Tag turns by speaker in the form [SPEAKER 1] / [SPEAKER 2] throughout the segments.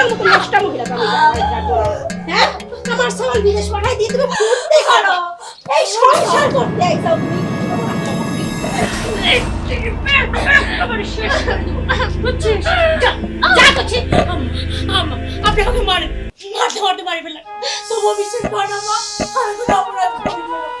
[SPEAKER 1] তোর মতো নষ্ট না। হ্যাঁ আমার সবাই বিদেশ পাঠাই দিয়ে তুমি ফুটতে করো এই সংসার করতে আইসাও আমার করে আপনি আমাকে মারেন মারতে মারতে মারি ফেলেন তবুও বিশ্বাস কর না মা আমি কোনো অপরাধ করিনি
[SPEAKER 2] এই,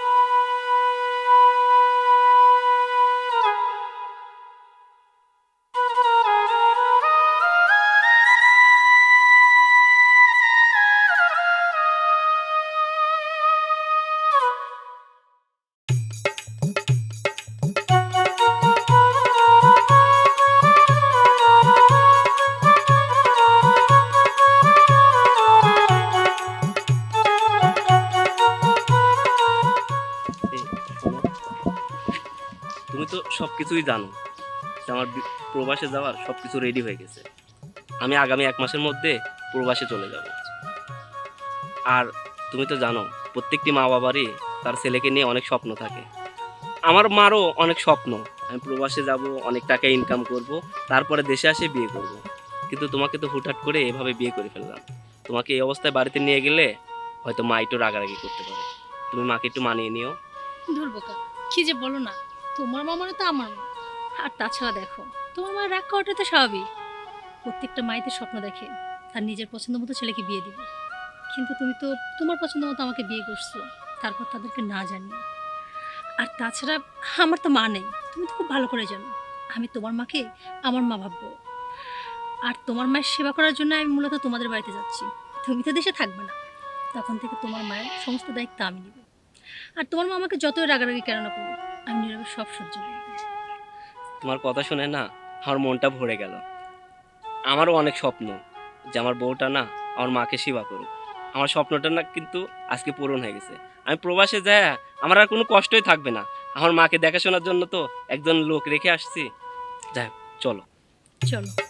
[SPEAKER 2] কিছুই জানো। আমার প্রবাসে যাওয়ার সব কিছু রেডি হয়ে গেছে। আমি আগামী এক মাসের মধ্যে প্রবাসে চলে যাব। আর তুমি তো জানো, প্রত্যেকটি মা বাবারই তার ছেলেকে নিয়ে অনেক স্বপ্ন থাকে। আমার মারও অনেক স্বপ্ন। আমি প্রবাসে যাব, অনেক টাকা ইনকাম করব, তারপরে দেশে আসে বিয়ে করব। কিন্তু তোমাকে তো হুটহাট করে এভাবে বিয়ে করে ফেললাম। তোমাকে এই অবস্থায় বাড়িতে নিয়ে গেলে হয়তো মা একটু রাগারাগি করতে পারে। তুমি মাকে একটু মানিয়ে নিও।
[SPEAKER 3] ধরবোকা কি যে বলো না। তোমার মা মানে তো আমার। মা আর তাছাড়া দেখো, তোমার মা রাগ করাটা তো স্বাভাবিক। প্রত্যেকটা মাইতে স্বপ্ন দেখে তার নিজের পছন্দ মতো ছেলেকে বিয়ে দিবে। কিন্তু তুমি তো তোমার পছন্দ মতো আমাকে বিয়ে করছ, তারপর তাদেরকে না জানিয়ে। আর তাছাড়া আমার তো মা নেই, তুমি তো খুব ভালো করে জানো। আমি তোমার মাকে আমার মা ভাববো। আর তোমার মায়ের সেবা করার জন্য আমি মূলত তোমাদের বাড়িতে যাচ্ছি। তুমি তো দেশে থাকবে না। তখন থেকে তোমার মায়ের সমস্ত দায়িত্ব আমি নেব। আর তোমার মা আমাকে যতই রাগারাগি কেন না করুক আমি নীরবে সব সহ্য
[SPEAKER 2] তোমার কথা শুনে না আমার মনটা ভরে গেল। আমারও অনেক স্বপ্ন যে আমার বউটা না আমার মাকে সেবা করুক। আমার স্বপ্নটা না কিন্তু আজকে পূরণ হয়ে গেছে। আমি প্রবাসে যাই আমার আর কোনো কষ্টই থাকবে না। আমার মাকে দেখাশোনার জন্য তো একজন লোক রেখে আসছি। যাই হোক, চলো।
[SPEAKER 3] চলো।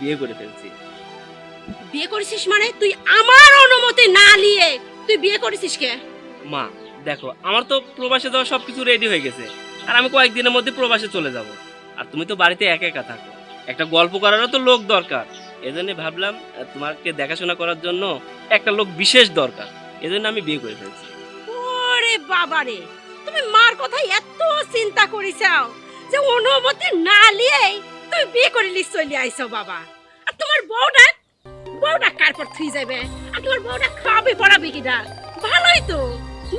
[SPEAKER 2] বিয়ে করে ফেলছি।
[SPEAKER 1] বিয়ে করেছিস মানে? তুই আমার অনুমতি না নিয়ে তুই বিয়ে করেছিস কে?
[SPEAKER 2] মা দেখো আমার তো প্রবাসে যাওয়া সব কিছু রেডি হয়ে গেছে। আর আমি কয়েকদিনের মধ্যে প্রবাসে চলে যাব। আর তুমি তো বাড়িতে একা একা থাকো। একটা গল্প করারও তো লোক দরকার। এজন্য ভাবলাম তোমাকে দেখাশোনা করার জন্য একটা লোক বিশেষ দরকার। এজন্য আমি বিয়ে করে ফেলছি।
[SPEAKER 1] ওরে বাবারে তুমি মার কথা এত চিন্তা করিছাও যে অনুমতি না নিয়েই বিয়ে করে লিস চলে আইছো বাবা। আর তোমার বউটা বউটা কার পর থুই যাবে আর তোমার বউটা খাওয়াবে পড়াবে কিনা ভালোই তো।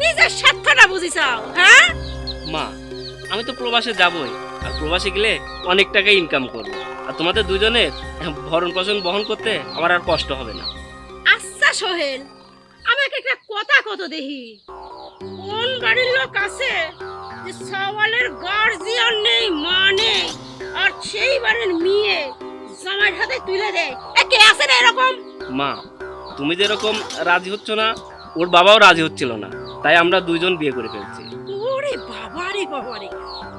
[SPEAKER 1] নিজের স্বার্থটা বুঝিছাও হ্যাঁ?
[SPEAKER 2] মা আমি তো প্রবাসে যাবই আর প্রবাসে গেলে অনেক টাকা ইনকাম করব। আর তোমাদের দুজনের ভরণ পোষণ বহন করতে আমার আর কষ্ট হবে না।
[SPEAKER 1] আচ্ছা সোহেল আমাকে একটা কথা কত দেখি। কোন বাড়ির লোক আছে যে সওয়ালের গার্জিয়ান নেই মা নেই? আর সেই বাড়ির মেয়ে জামাইয়ের হাতে তুলে দেয়। এ কে আছে রে এরকম?
[SPEAKER 2] মা তুমি যেরকম রাজি হচ্ছ না ওর বাবাও রাজি হচ্ছিল না। তাই আমরা দুইজন বিয়ে করে ফেলছি।
[SPEAKER 1] ওরে বাবারে বাবারে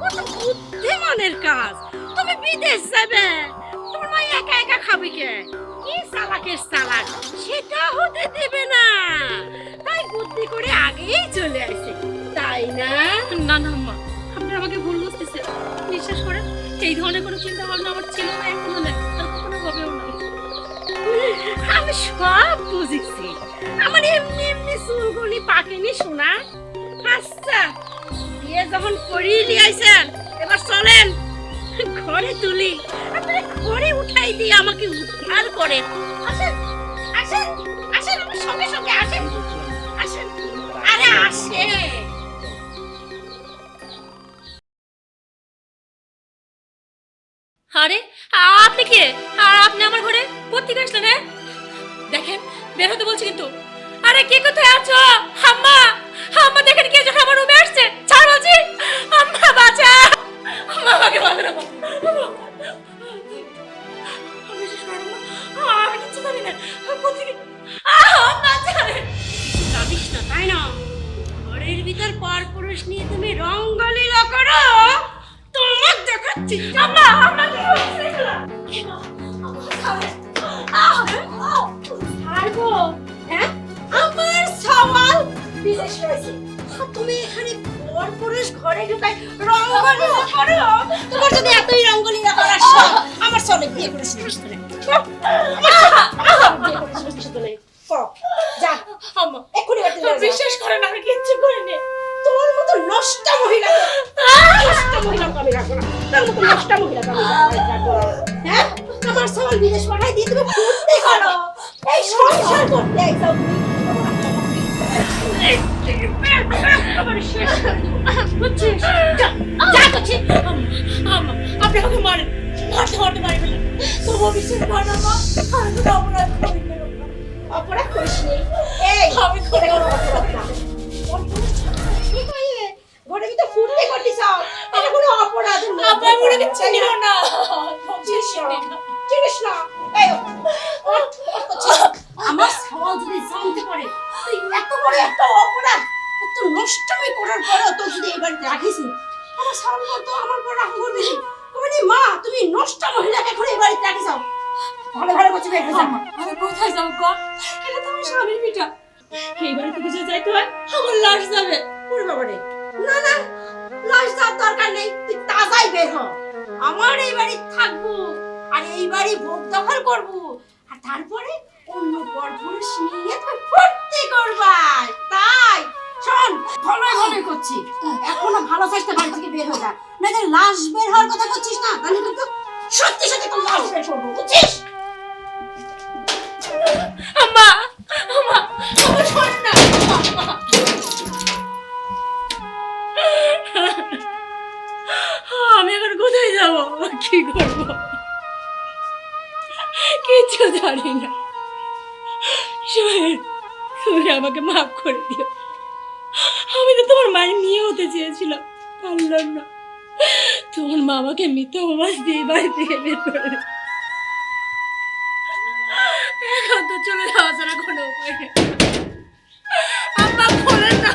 [SPEAKER 1] কত বুদ্ধিমানের কাজ। তুমি বিদেশ যাবে তোমার মা একা একা খাবে কে? কি চালাকের চালাক সেটা হতে দেবে না। তাই বুদ্ধি করে আগেই চলে আসে। তাই না?
[SPEAKER 3] না না আম্মা আপনি আমাকে ভুল বুঝতেছেন। বিশ্বাস করেন এই ধরনের কোনো চিন্তা ভাবনা আমার ছিল না, এখনও আর কখনো হবেও না।
[SPEAKER 1] আমি সব বুঝেছি। আমার এমনি এমনি চুলগুলি পাকেনি শোনা আচ্ছা বিয়ে যখন করিয়ে লিয়াইছেন এবার চলেন, ঘরে তুলি। আপনি ঘরে উঠাই দিয়ে আমাকে উদ্ধার করেন। আসেন আসেন আসেন, আমার সঙ্গে সঙ্গে আসেন। আসেন, আরে আসেন।
[SPEAKER 3] বের হতে বলছি কিন্তু। আরে কে কোথায় আছো? আম্মা আম্মা দেখেন কে যখন আমার রুমে আসছে। ছাড় বলছি। আম্মা বাঁচা! আম্মা আমাকে বাঁচা না আমি করে আমি জানি না।
[SPEAKER 1] তাই না? ঘরের ভিতর নিয়ে তুমি করো। তোমার দেখাচ্ছি।
[SPEAKER 3] আম্মা
[SPEAKER 1] তুমি এখানে পর পুরুষ ঘরে ঢুকাই রঙ্গলীলা করো? তোমার যদি এতই রঙ্গলীলা করার শখ আমার চলে বিয়ে করেছিলিস তোরে বিয়ে করেছিলিস তোরে ক, যা।
[SPEAKER 3] আম্মা
[SPEAKER 1] এক্ষুনি বাড়িতে যা, যা।
[SPEAKER 3] বিশ্বাস করেন আমি কিচ্ছু করিনি।
[SPEAKER 1] তোর মতো নষ্ট মহিলা নষ্ট মহিলা আমি রাখব না তোর মতো নষ্ট মহিলা রাখব না। হ্যাঁ? আমার সওয়াল বিদেশ পাঠাই দিয়ে তুমি ফুটতে করো এই সংসার করতে একদম
[SPEAKER 3] আপনি আমাকে মারেন মারতে মারতে মারি ফেলেন তবুও বিশ্বাস করেন আম্মা আমি কোনো অপরাধ করিনি
[SPEAKER 1] অপরাধ করিসনি। এই,
[SPEAKER 3] আমি
[SPEAKER 1] এটা কোনো অপরাধ না। অপরাধ কি কইয়ে? ঘরের ভিতর ফুটতে করলি সব। এটা কোনো অপরাধ না।
[SPEAKER 3] আপা আমি ওনাকে চিনিও না
[SPEAKER 1] চিনিস না? চিনিস না? এই, ওঠ করছিস। আমার সওয়াল যদি জানতে পারে তুই এত বড় একটা অপরাধ এত নষ্টমী করার পরেও তো যদি এই বাড়িতে রাখিস আমার সওয়াল তো আমার পর রাখব করবি নি। মা তুমি নষ্ট মহিলাকে এখন এই বাড়িতে রাখিস ভালো ভালো করছি বের হয়ে।
[SPEAKER 3] আমি কোথায় যাব কর এটা তো আমার স্বামীর পিঠা এই বাড়ি থেকে যে যাইতে হয় আমার লাশ যাবে
[SPEAKER 1] ওরে বাবা রে। না না লাশ যাওয়ার দরকার নেই তুই তাজাই বের হ আমার এই বাড়ি থাকব আর এই বাড়ি ভোগ দখল করব আর তারপরে অন্য পর পুরুষ নিয়ে তুই ফুর্তি করবাই তাই, শোন ভালোই ভালোই করছি। এখনও ভালো চেষ্টা বাড়ি থেকে বের হয়ে যা। না লাশ বের হওয়ার কথা করছিস না, তাহলে কিন্তু সত্যি সত্যি তোর লাশ বের করব, বুঝছিস?
[SPEAKER 3] আম্মা। আমি এখন কোথায় যাব? কি করব? কিচ্ছু জানি না। তুমি আমাকে মাফ করে দিও। আমি তো তোমার মায়ের মেয়ে হতে চেয়েছিলাম। পারলাম না। তোমার মা আমাকে মিথ্যা অবাস দিয়ে বাড়ি থেকে বের করে চলে যাওয়া ছাড়া কোনো উপায় আম্মা খোলেন না।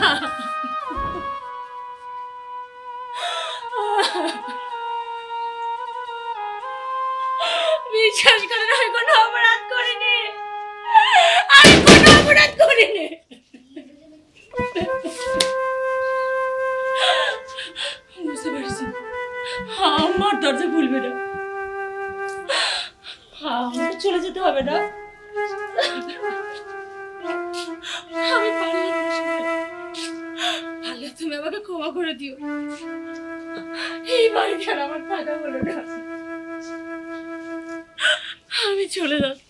[SPEAKER 3] আমি চলে যাচ্ছি।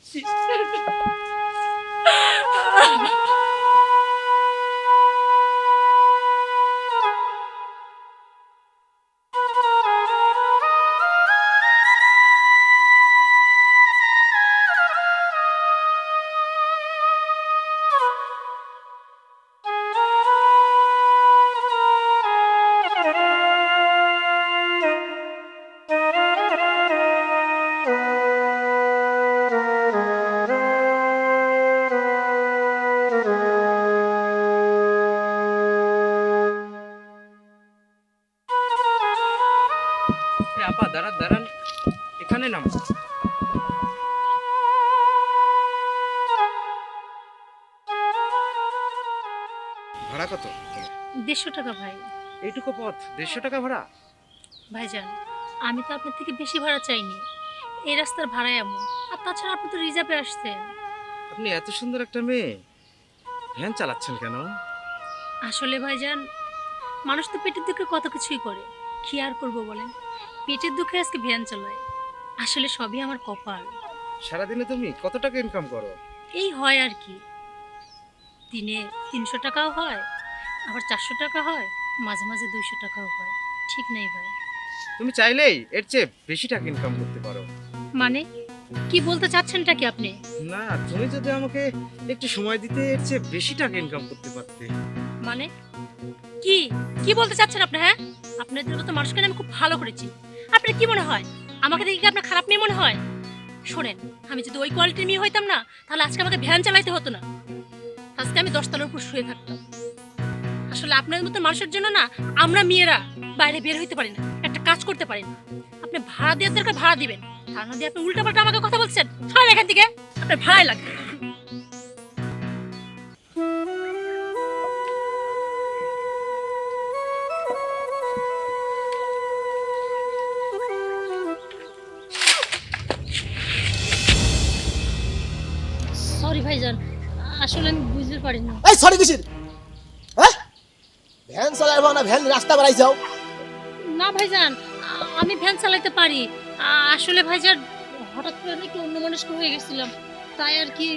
[SPEAKER 4] ভাড়া কত?
[SPEAKER 3] দেড়শো টাকা ভাই।
[SPEAKER 4] এইটুকু পথ দেড়শো টাকা ভাড়া?
[SPEAKER 3] ভাইজান আমি তো আপনার থেকে বেশি ভাড়া চাইনি। এই রাস্তার ভাড়া এমন। আর তাছাড়া আপনি তো রিজার্ভে আসছেন।
[SPEAKER 4] আপনি এত সুন্দর একটা মেয়ে। ভ্যান চালাচ্ছেন কেন?
[SPEAKER 3] আসলে ভাইজান মানুষ তো পেটের দুঃখে কত কিছুই করে। কি আর করব বলেন? পেটের দুঃখে আজকে ভ্যান চালায়। আসলে সবই আমার কপাল।
[SPEAKER 4] সারাদিনে তুমি কত টাকা ইনকাম করো?
[SPEAKER 3] এই হয় আর কি। দিনে তিনশো টাকাও হয় আবার চারশো টাকা হয় মাঝে মাঝে দুইশো টাকাও হয়। ঠিক নাই ভাই।
[SPEAKER 4] তুমি চাইলেই এর চেয়ে বেশি টাকা ইনকাম করতে পারো।
[SPEAKER 3] মানে? কি বলতে চাচ্ছেনটা কি আপনি?
[SPEAKER 4] না তুমি যদি আমাকে একটু সময় দিতে এর চেয়ে বেশি টাকা ইনকাম করতে পারতে।
[SPEAKER 3] মানে? কি? কি বলতে চাচ্ছেন আপনি হ্যাঁ? আপনাদের মতো মানুষকে আমি খুব ভালো করেছি। আপনার কি মনে হয়? আমাকে দেখে কি আপনার খারাপ মেয়ে মনে হয়? শোনেন আমি যদি ওই কোয়ালিটির মেয়ে হইতাম না তাহলে আজকে আমাকে ভ্যান চালাইতে হতো না। আজকে আমি দশতলার উপর শুয়ে থাকতাম। আসলে আপনাদের মতো মানুষের জন্য না, আমরা মেয়েরা বাইরে বের হইতে পারি না, একটা কাজ করতে পারি না। আপনি ভাড়া দেওয়ার দরকার ভাড়া দিবেন তার দিয়ে আপনি উল্টাপাল্টা আমাকে কথা বলছেন। সরেন এখান থেকে, আপনার ভাড়াই লাগবে। সরি ভাইজান, আসলে আমি বুঝতে
[SPEAKER 5] এই সরি কিসির? হ্যাঁ? ভ্যান চালাবো না ভ্যান রাস্তা বাড়াই যাও
[SPEAKER 3] না ভাইজান আমি ভ্যান চালাতে পারি। আসলে ভাইজান হঠাৎ করে আমি একটু অন্যমনস্ক হয়ে গেছিলাম। তাই আর কি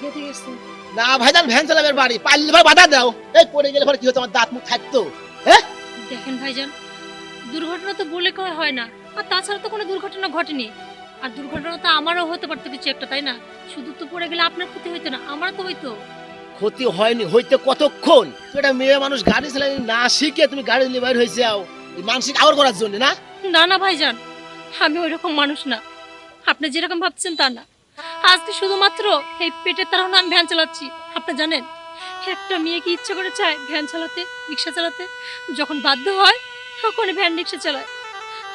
[SPEAKER 3] বেঁধে গেছে।
[SPEAKER 5] না ভাইজান ভ্যান চালাবে বাড়ি। পারলে ভাই বাধা দাও। এই পড়ে গেলে পরে কি হতো? আমার দাঁত মুখ থাকতো হ্যাঁ?
[SPEAKER 3] দেখেন ভাইজান দুর্ঘটনা তো বলে কয় হয় না। আর তাছাড়া তো কোনো দুর্ঘটনা ঘটেনি। আর দুর্ঘটনা তো আমারও হতে পারতো কিছু একটা তাই না? শুধু তো পড়ে গেলে আপনার ক্ষতি হইতো না আমারও তো হইতো।
[SPEAKER 5] ক্ষতি হয়নি হইতে কতক্ষণ? তুই একটা মেয়ে মানুষ গাড়ি চালানি না শিখে তুমি গাড়ি নিয়ে বাইর হয়েছে যাও এই মানসিক আওয়ার করার জন্য না?
[SPEAKER 3] না না ভাইজান আমি ওই রকম মানুষ না। আপনি যেরকম ভাবছেন তা না। আজকে শুধুমাত্র এই পেটের তারা আমি ভ্যান চালাচ্ছি আপনি জানেন? একটা মেয়ে কি ইচ্ছা করে চায় ভ্যান চালাতে রিক্সা চালাতে? যখন বাধ্য হয় তখন ভ্যান রিক্সা চালায়।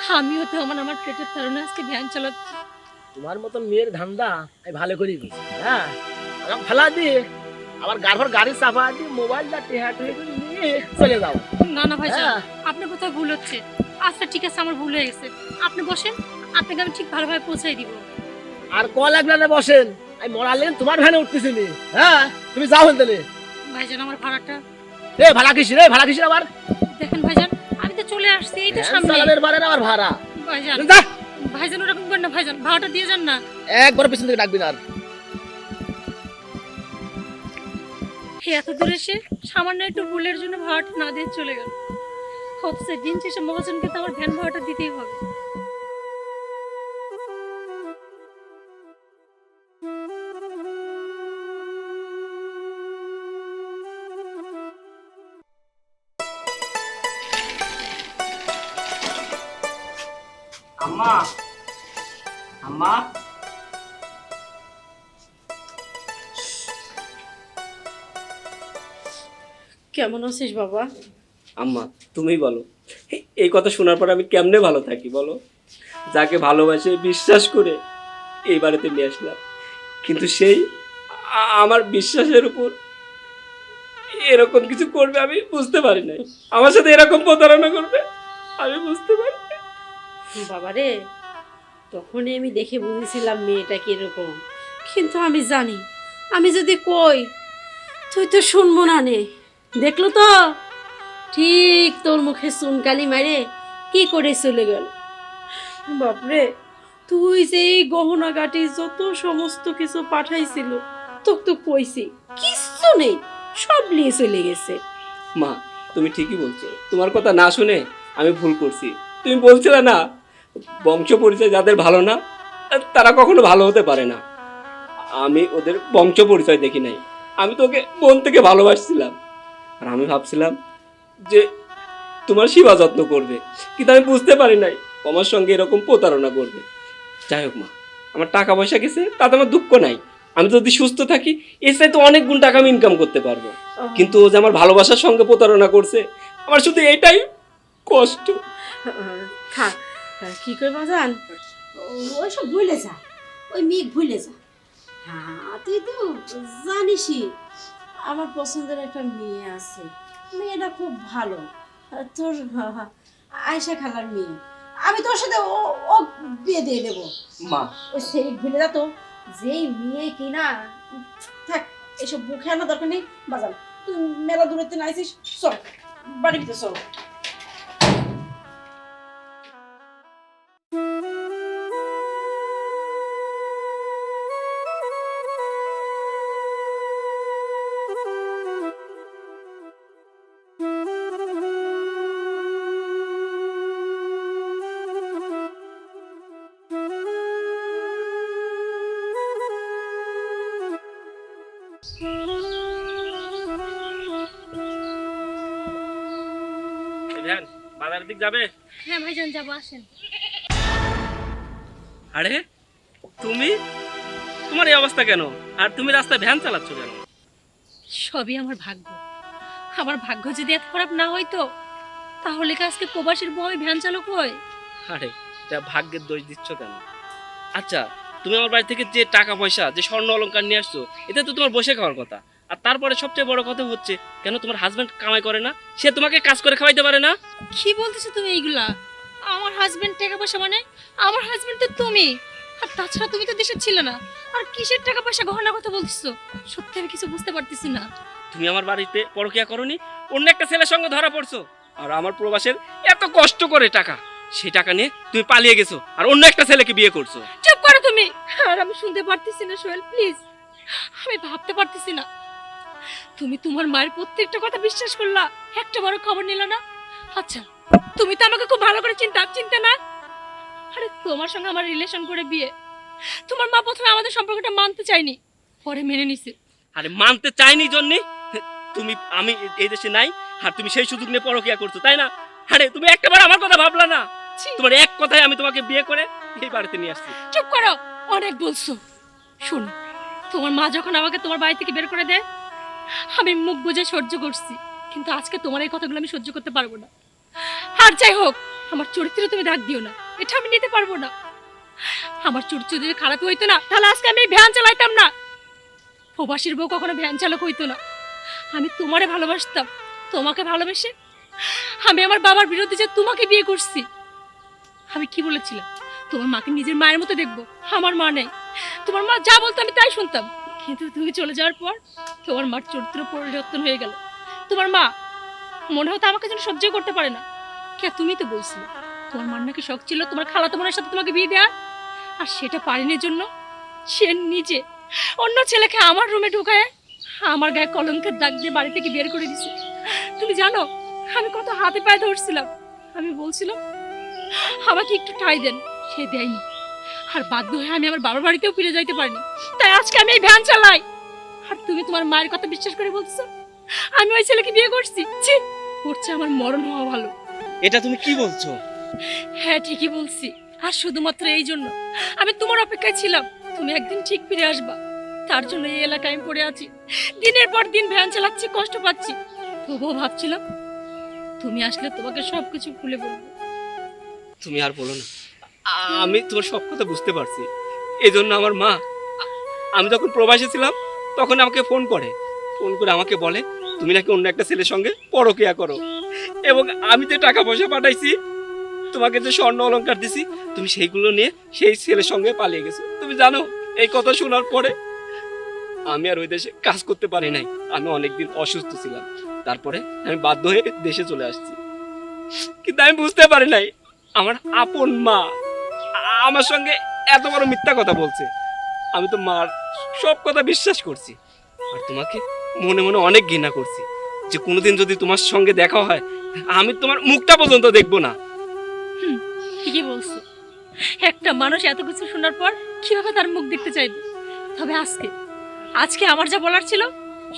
[SPEAKER 3] আমিও তো আমার আমার পেটের তারণে আজকে ভ্যান চালাচ্ছি।
[SPEAKER 5] তোমার মতন মেয়ের ধান্দা আমি ভালো করি বুঝি হ্যাঁ? আমাকে ফেলা দিয়ে আবার গাড়ি গাড়ি চাপা দিয়ে মোবাইলটা টেহা টেহে নিয়ে চলে যাও।
[SPEAKER 3] না না ভাই
[SPEAKER 5] হ্যাঁ?
[SPEAKER 3] আপনার কোথাও ভুল হচ্ছে। আচ্ছা ঠিক আছে আমার ভুল হয়ে গেছে। আপনি বসেন আপনাকে আমি ঠিক ভালোভাবে পৌঁছাই দিব।
[SPEAKER 5] আর ক লাগবে না বসেন আমি মরালেন তোমার ভ্যানে উঠতেছিলি হ্যাঁ? তুমি যাও হেনতেলে
[SPEAKER 3] ভাইজান আমার ভাড়াটা
[SPEAKER 5] রে ভাড়া কিসি রে ভাড়া কিসি আবার?
[SPEAKER 3] দেখেন ভাইজান চলে আসছি এই তো সামনে।
[SPEAKER 5] সালামের বাড়ির আমার ভাড়া।
[SPEAKER 3] ভাইজান
[SPEAKER 5] যা।
[SPEAKER 3] ভাইজান ওরকম করেন না ভাইজান ভাড়াটা দিয়ে যান না।
[SPEAKER 5] একবার পিছন থেকে ডাকবি না আর।
[SPEAKER 3] হে এত দূরে এসে সামান্য একটু ভুলের জন্য ভাড়াটা না দিয়ে চলে গেল। হচ্ছে দিন শেষে মহাজনকে তো আমার ভ্যান ভাড়াটা দিতেই হবে।
[SPEAKER 2] আম্মা। আম্মা।
[SPEAKER 1] কেমন আছিস বাবা?
[SPEAKER 2] আম্মা তুমিই বলো। এই- এই কথা শোনার পর আমি কেমনে ভালো থাকি বলো? যাকে ভালোবাসে বিশ্বাস করে এই বাড়িতে নিয়ে আসলাম। কিন্তু সেই আমার বিশ্বাসের উপর এরকম কিছু করবে আমি বুঝতে পারি নাই। আমার সাথে এরকম প্রতারণা করবে আমি বুঝতে পারি
[SPEAKER 1] বাবা রে তখনই আমি দেখে বুঝেছিলাম মেয়েটা কীরকম। কিন্তু আমি জানি, আমি যদি কই, তুই তো শুনব না নে। দেখল তো? ঠিক তোর মুখে চুনকালি মারে কি করে চলে গেল। বাপরে, তুই যে এই গহনা গাটি যত সমস্ত কিছু পাঠাইছিল, তোক তো কইছি, কিচ্ছু নেই, সব নিয়ে চলে গেছে।
[SPEAKER 2] মা, তুমি ঠিকই বলছো। তোমার কথা না শুনে আমি ভুল করছি। তুমি বলছিলে না বংশ পরিচয় যাদের ভালো না তারা কখনো ভালো হতে পারে না। আমি ওদের বংশ পরিচয় দেখি নাই। আমি তোকে মন থেকে ভালোবাসছিলাম। আর আমি ভাবছিলাম যে তোমার সেবা যত্ন করবে কিন্তু আমি বুঝতে পারি নাই আমার সঙ্গে এরকম প্রতারণা করবে। যাই হোক মা আমার টাকা পয়সা গেছে তাতে আমার দুঃখ নাই। আমি যদি সুস্থ থাকি এর চাইতে অনেক গুণ টাকা আমি ইনকাম করতে পারব। কিন্তু ও যে আমার ভালোবাসার সঙ্গে প্রতারণা করছে আমার শুধু এটাই কষ্ট।
[SPEAKER 1] থাক কি করবা জান? ওই সব ভুলে যা। ওই মেঘ ভুলে যা। হ্যাঁ তুই তো জানিসই। আমার পছন্দের একটা মেয়ে আছে। মেয়েটা খুব ভালো। তোর আয়সা খালার মেয়ে। আমি তোর সাথে ও ও বিয়ে দিয়ে দেবো।
[SPEAKER 2] মা।
[SPEAKER 1] ওই সেই ভুলে যা তো। যেই মেয়ে কিনা থাক এসব বুকে আনা দরকার নেই। বাজান তুই মেলা দূরত্বে নাইছিস চল বাড়ি ভিতরে চল।
[SPEAKER 2] দিক যাবে?
[SPEAKER 3] হ্যাঁ ভাইজান যাব আসেন।
[SPEAKER 2] আরে তুমি? তোমার এই অবস্থা কেন? আর তুমি রাস্তায় ভ্যান চালাচ্ছ কেন?
[SPEAKER 3] সবই আমার ভাগ্য। আমার ভাগ্য যদি এত খারাপ না হইতো তাহলে কি আজকে প্রবাসীর বই ভ্যান চালক হয়?
[SPEAKER 2] আরে এটা ভাগ্যের দোষ দিচ্ছ কেন? আচ্ছা তুমি আমার বাড়ি থেকে যে টাকা পয়সা যে স্বর্ণ অলংকার নিয়ে আসছো এতে তো তোমার বসে খাওয়ার কথা। আর তারপরে সবচেয়ে বড় কথা হচ্ছে কেন তোমার হাজবেন্ড কামাই করে না? সে তোমাকে কাজ করে খাওয়াইতে পারে না?
[SPEAKER 3] কি বলতেছো তুমি এইগুলা? আমার হাজবেন্ড টাকা পয়সা মানে? আমার হাজবেন্ড তো তুমি। আর তাছাড়া তুমি তো দেশে ছিলে না। আর কিসের টাকা পয়সা গহনা কথা বলতেছো? সত্যি আমি কিছু বুঝতে পারতেছি না।
[SPEAKER 2] তুমি আমার বাড়িতে পরকিয়া করনি? অন্য একটা ছেলের সঙ্গে ধরা পড়ছো? আর আমার প্রবাসের এত কষ্ট করে টাকা সে টাকা নিয়ে তুমি পালিয়ে গেছো আর অন্য একটা ছেলেকে বিয়ে করছ।
[SPEAKER 3] চুপ করো তুমি। আর আমি শুনতে পারতেছি না সোহেল প্লিজ। আমি ভাবতে পারতেছি না। তুমি তোমার মায়ের প্রত্যেকটা কথা বিশ্বাস করলা। একটা বড় খবর নিল না? আচ্ছা তুমি তো আমাকে খুব ভালো করে চিন্তা চিন্তা না? আরে তোমার সঙ্গে আমার রিলেশন করে বিয়ে। তোমার মা প্রথমে আমাদের সম্পর্কটা মানতে চাইনি পরে মেনে নিছে।
[SPEAKER 2] আরে মানতে চাইনি জন্যে? তুমি আমি এই দেশে নাই আর তুমি সেই সুযোগ নিয়ে পরকিয়া করছ তাই না? আরে তুমি একটাবার আমার কথা ভাবলা না? তোমার এক কথায় আমি তোমাকে বিয়ে করে এই বাড়িতে নিয়ে আসছি।
[SPEAKER 3] চুপ করো অনেক বলছো। শোন তোমার মা যখন আমাকে তোমার বাড়ি থেকে বের করে দেয় আমি মুখ বুঝে সহ্য করছি, কিন্তু আজকে তোমার এই কথাগুলো আমি সহ্য করতে পারব না। আর যাই হোক, আমার চরিত্রে তুমি দাগ দিও না, এটা আমি নিতে পারব না। আমার চরিত্র যদি খারাপ হইতো না, তাহলে আজকে আমি ভ্যান চালাইতাম না। প্রবাসীর বউ কখনো ভ্যান চালক হইতো না। আমি তোমারে ভালোবাসতাম, তোমাকে ভালোবেসে আমি আমার বাবার বিরুদ্ধে যে তোমাকে বিয়ে করছি। আমি কি বলেছিলাম? তোমার মাকে নিজের মায়ের মতো দেখব, আমার মা নেই। তোমার মা যা বলতো আমি তাই শুনতাম। কিন্তু তুমি চলে যাওয়ার পর তোমার মার চরিত্র পরিবর্তন হয়ে গেল। তোমার মা, মনে হতো আমাকে যেন সহ্য করতে পারে না। কে তুমি তো বলছিলে, তোমার মার নাকি শখ ছিল তোমার খালাতো বোনের সাথে তোমাকে বিয়ে দেওয়ার? আর সেটা পারেনি জন্য সে নিজে অন্য ছেলেকে আমার রুমে ঢুকায় আমার গায়ে কলঙ্কের দাগ দিয়ে বাড়ি থেকে বের করে দিছে। তুমি জানো, আমি কত হাতে পায়ে ধরছিলাম। আমি বলছিলাম, আমাকে একটু ঠাই দেন, সে দেয়নি। আর বাধ্য হয়ে আমি আমার বাবার বাড়িতেও ফিরে যাইতে পারিনি। তাই আজকে আমি এই ভ্যান চালাই। আর তুমি তোমার মায়ের কথা বিশ্বাস করে বলছো? আমি ওই ছেলেকে বিয়ে করছি। ছি করছে আমার মরণ হওয়া ভালো।
[SPEAKER 2] এটা তুমি কি বলছো?
[SPEAKER 3] হ্যাঁ ঠিকই বলছি। আর শুধুমাত্র এই জন্য। আমি তোমার অপেক্ষায় ছিলাম। তুমি একদিন ঠিক ফিরে আসবা। তার জন্য এই এলাকায় আমি পড়ে আছি। দিনের পর দিন ভ্যান চালাচ্ছি কষ্ট পাচ্ছি। তবুও ভাবছিলাম তুমি আসলে তোমাকে সবকিছু খুলে বলব।
[SPEAKER 2] তুমি আর বলো না। আমি তোমার সব কথা বুঝতে পারছি। এই জন্য আমার মা, আমি যখন প্রবাসে ছিলাম, তখন আমাকে ফোন করে। ফোন করে আমাকে বলে, তুমি নাকি অন্য একটা ছেলের সঙ্গে পরকিয়া করো? এবং আমি যে টাকা পয়সা পাঠাইছি, তোমাকে যে স্বর্ণ অলংকার দিছি, তুমি সেইগুলো নিয়ে সেই ছেলের সঙ্গে পালিয়ে গেছো। তুমি জানো, এই কথা শোনার পরে আমি আর ওই দেশে কাজ করতে পারি নাই। আমি অনেকদিন অসুস্থ ছিলাম। তারপরে আমি বাধ্য হয়ে দেশে চলে আসছি। কিন্তু আমি বুঝতে পারি নাই, আমার আপন মা আমার সঙ্গে এত বড় মিথ্যা কথা বলছে। আমি তো মার সব কথা বিশ্বাস করছি। আর তোমাকে মনে মনে অনেক ঘৃণা করছি যে কোনোদিন যদি তোমার সঙ্গে দেখা হয়, আমি তোমার মুখটা পর্যন্ত দেখব না।
[SPEAKER 3] ঠিকই বলছো। একটা মানুষ এত কিছু শোনার পর কীভাবে তার মুখ দেখতে চাইবে? তবে আজকে আজকে আমার যা বলার ছিল,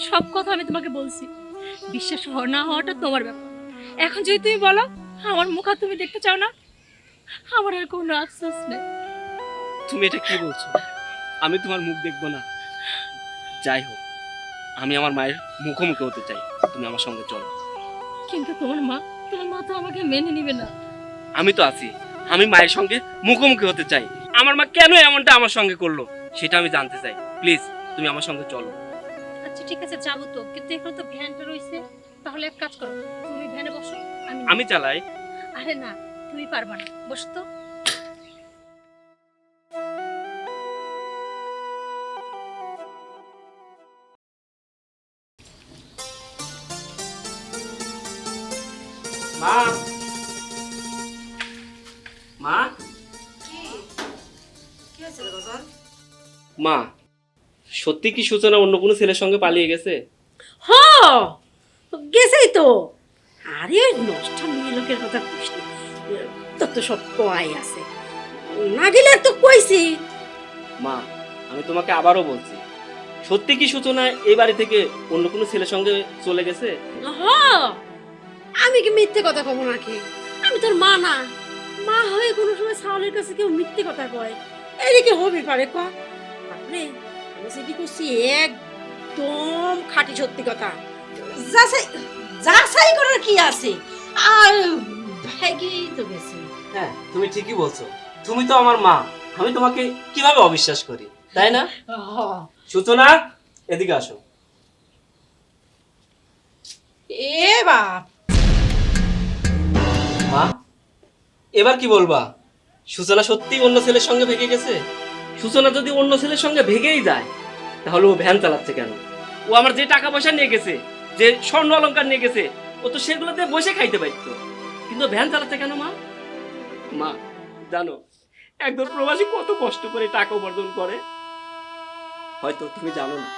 [SPEAKER 3] সব কথা আমি তোমাকে বলছি। বিশ্বাস হওয়া না হওয়াটা তোমার ব্যাপার। এখন যদি তুমি বলো, আমার মুখ আর তুমি দেখতে চাও না আমার আর কোনো আফসোস নেই।
[SPEAKER 2] তুমি এটা কি বলছো? আমি তোমার মুখ দেখব না। যাই হোক আমি আমার মায়ের মুখোমুখি হতে চাই। তুমি আমার সঙ্গে চলো।
[SPEAKER 3] কিন্তু তোমার মা তোমার মা তো আমাকে মেনে নিবে না।
[SPEAKER 2] আমি তো আছি। আমি মায়ের সঙ্গে মুখোমুখি হতে চাই। আমার মা কেন এমনটা আমার সঙ্গে করল সেটা আমি জানতে চাই। প্লিজ তুমি আমার সঙ্গে চলো।
[SPEAKER 3] আচ্ছা ঠিক আছে যাব তো। কিন্তু এখন তো ভ্যানটা রয়েছে। তাহলে এক কাজ করো তুমি ভ্যানে বসো আমি
[SPEAKER 2] আমি চালাই।
[SPEAKER 3] আরে না তুমি পারবা না। বসো তো।
[SPEAKER 2] মা। মা। মা সত্যি কি সূচনা অন্য কোনো ছেলের সঙ্গে পালিয়ে গেছে?
[SPEAKER 1] হ! গেছেই তো। আরে নষ্ট মেয়ে লোকের কথা তো সব কয় আছে। না গেলে তো কইছি।
[SPEAKER 2] মা আমি তোমাকে আবারও বলছি সত্যি কি সূচনা এই বাড়ি থেকে অন্য কোনো ছেলের সঙ্গে চলে গেছে?
[SPEAKER 1] হ আমি কি মিথ্যে কথা কব নাকি? আমি তোর মা না। মা হয়ে কোনো সময় সাওলের কাছে কেউ মিথ্যে কথা কয়। এদিকে হবি পারে ক। তারপরে আমি সেটি করছি? একদম খাঁটি সত্যি কথা। যাচাই যাচাই করার কি আছে? আর ভেগেই তো গেছে।
[SPEAKER 2] হ্যাঁ তুমি ঠিকই বলছো। তুমি তো আমার মা আমি তোমাকে কীভাবে অবিশ্বাস করি তাই না? সূচনা এদিকে আসো।
[SPEAKER 1] এ বাপ।
[SPEAKER 2] মা এবার কি বলবা? সূচনা সত্যি অন্য ছেলের সঙ্গে ভেগে গেছে? সূচনা যদি অন্য ছেলের সঙ্গে ভেগেই যায় তাহলে ও ভ্যান চালাচ্ছে কেন? ও আমার যে টাকা পয়সা নিয়ে গেছে যে স্বর্ণ অলংকার নিয়ে গেছে ও তো সেগুলোতে বসে খাইতে পারতো। কিন্তু ভ্যান চালাচ্ছে কেন মা? মা, জানো একজন প্রবাসী কত কষ্ট করে টাকা উপার্জন করে। হয়তো তুমি জানো না,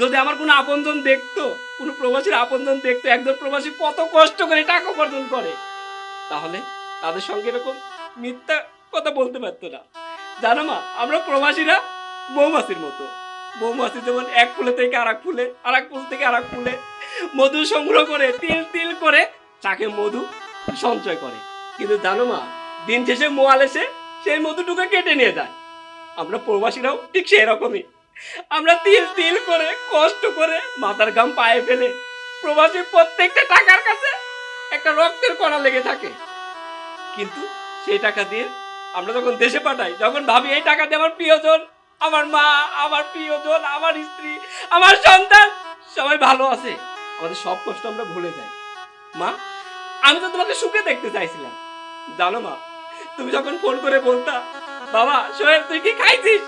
[SPEAKER 2] যদি আমার কোনো আপনজন দেখতো, কোনো প্রবাসীর আপনজন দেখতো একজন প্রবাসী কত কষ্ট করে টাকা উপার্জন করে, তাহলে তাদের সঙ্গে এরকম মিথ্যা কথা বলতে পারতো না। জানো মা, আমরা প্রবাসীরা মৌমাছির মতো। মৌমাছি যেমন এক ফুলে থেকে আর এক ফুলে আর এক ফুল থেকে আর এক ফুলে মধু সংগ্রহ করে, তিল তিল করে চাকে মধু সঞ্চয় করে। কিন্তু জানো মা দিন শেষে মোয়াল এসে সেই মধুটুকু কেটে নিয়ে যায়। আমরা প্রবাসীরাও ঠিক সেই রকমই আমরা তিল তিল করে, কষ্ট করে মাথার ঘাম পায়ে ফেলে প্রবাসী প্রত্যেকটা টাকার কাছে একটা রক্তের কণা লেগে থাকে। কিন্তু সেই টাকা দিয়ে আমরা যখন দেশে পাঠাই, যখন ভাবি এই টাকা দিয়ে আমার প্রিয়জন, আমার মা, আমার প্রিয়জন, আমার স্ত্রী, আমার সন্তান, সবাই ভালো আছে। আমাদের সব কষ্ট আমরা ভুলে যাই। মা, আমি তো তোমাকে সুখে দেখতে চাইছিলাম। জানো মা তুমি যখন ফোন করে বলতা, বাবা, সোহেল, তুই কি খাইছিস?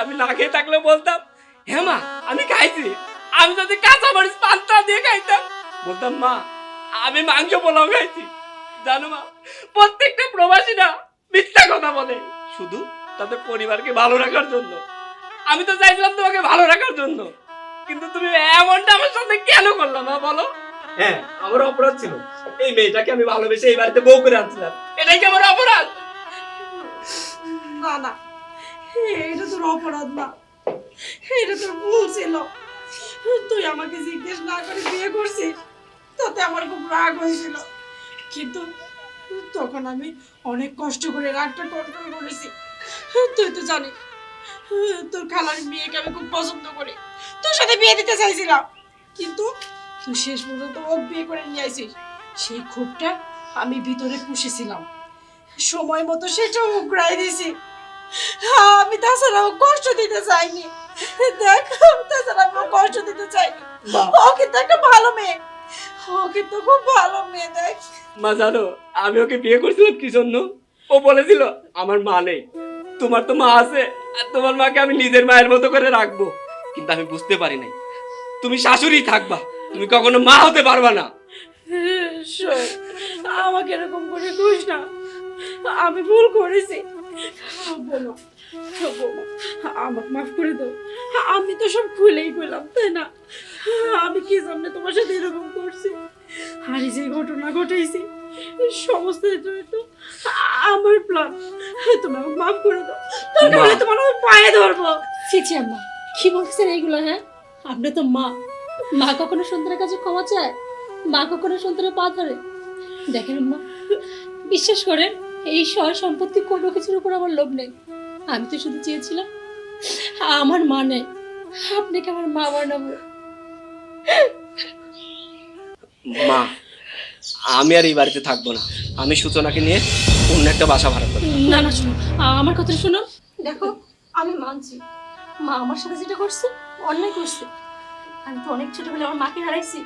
[SPEAKER 2] আমি না খেয়ে থাকলেও বলতাম হ্যাঁ মা, আমি খাইছি। আমি যদি কাঁচা মরিচ পান্তা দিয়ে খাইতাম। বলতাম, মা, আমি মাংস পোলাও খাইছি। জানো মা, প্রত্যেকটা প্রবাসীরা মিথ্যা কথা বলে, শুধু তাদের পরিবারকে ভালো রাখার জন্য। আমি তো চাইছিলাম তোমাকে ভালো রাখার জন্য, কিন্তু তুমি এমনটা আমার সাথে কেন করলাম মা, বলো? হ্যাঁ আমার অপরাধ ছিল। এই মেয়েটাকে আমি ভালোবেসে এই বাড়িতে বউ করে আনছিলাম। এটাই কি আমার অপরাধ?
[SPEAKER 1] না না। এটা তোর অপরাধ না। এটা তোর ভুল ছিল। তুই আমাকে জিজ্ঞেস না করে বিয়ে করছিস, তাতে আমার খুব রাগ হয়েছিল। কিন্তু তখন আমি অনেক কষ্ট করে রাগটা কন্ট্রোল করেছি। তুই তো জানিস, তোর খালার মেয়েকে আমি খুব পছন্দ করি। তোর সাথে বিয়ে দিতে চাইছিলাম। কিন্তু তুই শেষ পর্যন্ত ও বিয়ে করে নিয়ে আইছিস। সেই ক্ষোভটা আমি ভিতরে পুষেছিলাম। সময় মতো সেটা উগড়াই দিছি। হ্যাঁ, আমি তাছাড়াও কষ্ট দিতে চাইনি। দেখ তাছাড়া আমি কষ্ট দিতে চাইনি।
[SPEAKER 2] মা
[SPEAKER 1] ও কিন্তু একটা ভালো মেয়ে। ও কিন্তু খুব ভালো মেয়ে দেখ।
[SPEAKER 2] মা জানো আমি ওকে বিয়ে করছিলাম কি জন্য? ও বলেছিল আমার মা নেই। তোমার তো মা আছে আর তোমার মাকে আমি নিজের মায়ের মতো করে রাখব। কিন্তু আমি বুঝতে পারি নাই। তুমি শাশুড়ি থাকবা তুমি কখনো মা হতে পারবা না।
[SPEAKER 1] শোন, আমাকে এরকম করে খুশ না। আমি ভুল করেছি। বলো আমাকে মাফ করে দাও। আমি তো সব খুলেই পেলাম তাই না? আমি কি জন্য তোমার সাথে এরকম করছি? আর যে ঘটনা ঘটেছি সমস্ত তো আমার প্ল্যান তুমি আমাকে মাফ করে দাও। তা নাহলে তোমার আমি পায়ে ধরবো।
[SPEAKER 3] চিচি আম্মা কি বলছেন এইগুলো হ্যাঁ? আপনি তো মা। মা কখনো সন্তানের কাছে ক্ষমা চায়? মা কখনো সন্তানের পা ধরে? দেখেন আম্মা বিশ্বাস করেন এই সয় সম্পত্তি কোনো কিছুর উপর আমার লোভ নেই। আমি তো শুধু চেয়েছিলাম আমার মা নেই। আপনাকে আমার মা বানাবো।
[SPEAKER 2] মা আমি আর এই বাড়িতে থাকব না। আমি সূচনাকে নিয়ে অন্য একটা বাসা ভাড়া করব।
[SPEAKER 3] না না শোনো আমার কথা শোনো। দেখো আমি মানছি। মা আমার সাথে যেটা করছে অন্যায় করছে। আমি তো অনেক ছোটবেলায় আমার মাকে হারাইছি।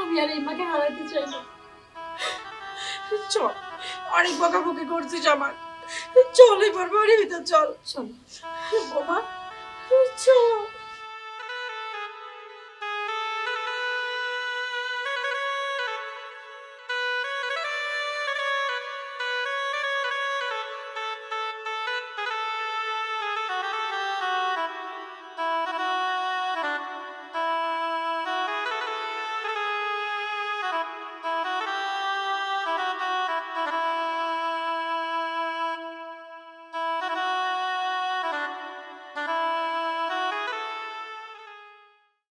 [SPEAKER 3] আমি আর এই মাকে হারাইতে চাই না।
[SPEAKER 1] চল অনেক বকাবকি করছিস আমার। চল এবার বাড়ি ভিতর চল।
[SPEAKER 3] চল
[SPEAKER 1] বোমা চল।